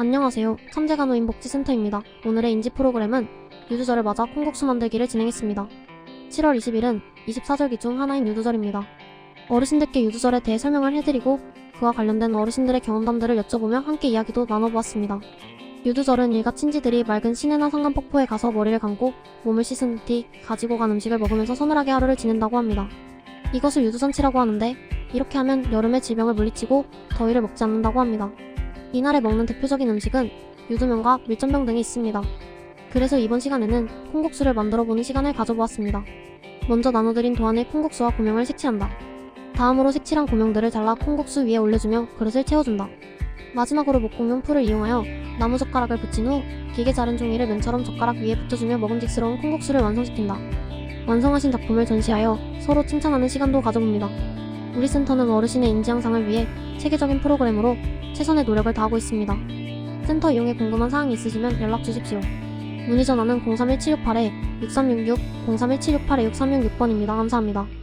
안녕하세요. 천재간호인 복지센터입니다. 오늘의 인지 프로그램은 유두절을 맞아 콩국수 만들기를 진행했습니다. 7월 20일은 24절기 중 하나인 유두절입니다. 어르신들께 유두절에 대해 설명을 해드리고 그와 관련된 어르신들의 경험담들을 여쭤보며 함께 이야기도 나눠보았습니다. 유두절은 일가 친지들이 맑은 시내나 상간 폭포에 가서 머리를 감고 몸을 씻은 뒤 가지고 간 음식을 먹으면서 서늘하게 하루를 지낸다고 합니다. 이것을 유두잔치라고 하는데 이렇게 하면 여름의 질병을 물리치고 더위를 먹지 않는다고 합니다. 이날에 먹는 대표적인 음식은 유두면과 밀전병 등이 있습니다. 그래서 이번 시간에는 콩국수를 만들어 보는 시간을 가져보았습니다. 먼저 나눠드린 도안에 콩국수와 고명을 색칠한다. 다음으로 색칠한 고명들을 잘라 콩국수 위에 올려주며 그릇을 채워준다. 마지막으로 목공용 풀을 이용하여 나무젓가락을 붙인 후 길게 자른 종이를 면처럼 젓가락 위에 붙여주며 먹음직스러운 콩국수를 완성시킨다. 완성하신 작품을 전시하여 서로 칭찬하는 시간도 가져봅니다. 우리 센터는 어르신의 인지 향상을 위해 체계적인 프로그램으로 최선의 노력을 다하고 있습니다. 센터 이용에 궁금한 사항이 있으시면 연락 주십시오. 문의 전화는 031-768-6366, 031-768-6366번입니다. 감사합니다.